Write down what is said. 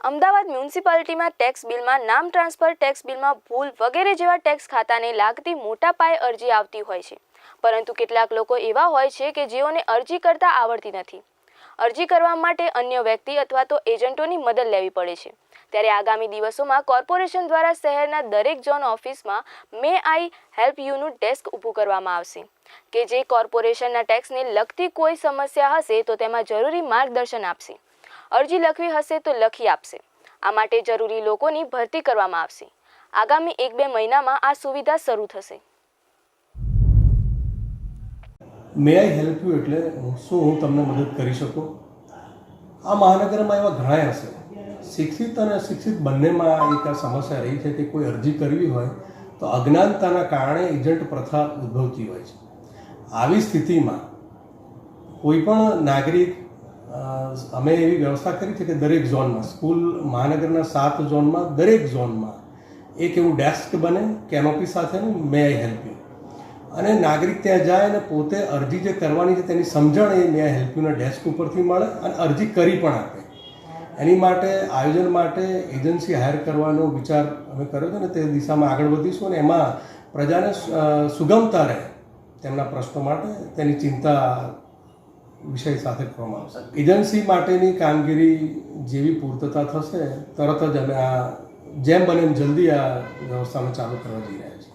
Ahmedabad મ્યુનિસિપાલિટીમાં tax બિલમાં, નામ transfer tax બિલમાં ભૂલ વગેરે જેવા ટેક્સ ખાતાને લાગતી મોટા પાયે અરજી આવતી હોય છે. પરંતુ કેટલાક લોકો એવા હોય છે કે જેઓને અરજી કરતા આવડતી નથી. અરજી કરવા માટે અન્ય વ્યક્તિ અથવા તો એજન્ટોની મદદ લેવી પડે છે. ત્યારે આગામી દિવસોમાં કોર્પોરેશન દ્વારા શહેરના દરેક ઝોન ઓફિસમાં મે આઈ હેલ્પ યુનું ડેસ્ક ઊભું કરવામાં આવશે. કે જે કોર્પોરેશનના ટેક્સને લગતી કોઈ સમસ્યા હશે તો તેમાં જરૂરી માર્ગદર્શન આપશે. અરજી લખવી હશે તો લખી આપશે. આ માટે જરૂરી લોકોની ભરતી કરવામાં આવશે. આગામી એક બે મહિનામાં આ સુવિધા શરૂ થશે. મે આઈ હેલ્પ યુ એટલે શું હું તમને મદદ કરી શકું? આ મહાનગરમાં એવા ઘણા હશે. શિક્ષિત અને શિક્ષિત બંનેમાં એક આ સમસ્યા રહી છે કે કોઈ અરજી કરવી હોય તો અજ્ઞાનતાના કારણે એજન્ટ પ્રથા ઉદ્ભવતી હોય છે. આવી સ્થિતિમાં કોઈ પણ નાગરિક અમે એવી વ્યવસ્થા કરી છે કે દરેક ઝોનમાં, સ્કૂલ, મહાનગરના સાત ઝોનમાં દરેક ઝોનમાં એક એવું ડેસ્ક બને કેનોપી સાથેનું મે આઈ હેલ્પ યુ અને નાગરિક ત્યાં જાય અને પોતે અરજી જે કરવાની છે તેની સમજણ એ મે આઈ હેલ્પ યુના ડેસ્ક ઉપરથી મળે અને અરજી કરી પણ આપે. એની માટે આયોજન માટે એજન્સી હાયર કરવાનો વિચાર અમે કર્યો છે ને તે દિશામાં આગળ વધીશું અને એમાં પ્રજાને સુગમતા રહે તેમના પ્રશ્નો માટે, તેની ચિંતા વિષય સાથે કરવામાં આવશે. એજન્સી માટેની કામગીરી જેવી પૂર્તતા થશે, તરત જ અમે આ જેમ બને એમ જલ્દી આ વ્યવસ્થાને ચાલુ કરવા જઈ રહ્યા છીએ.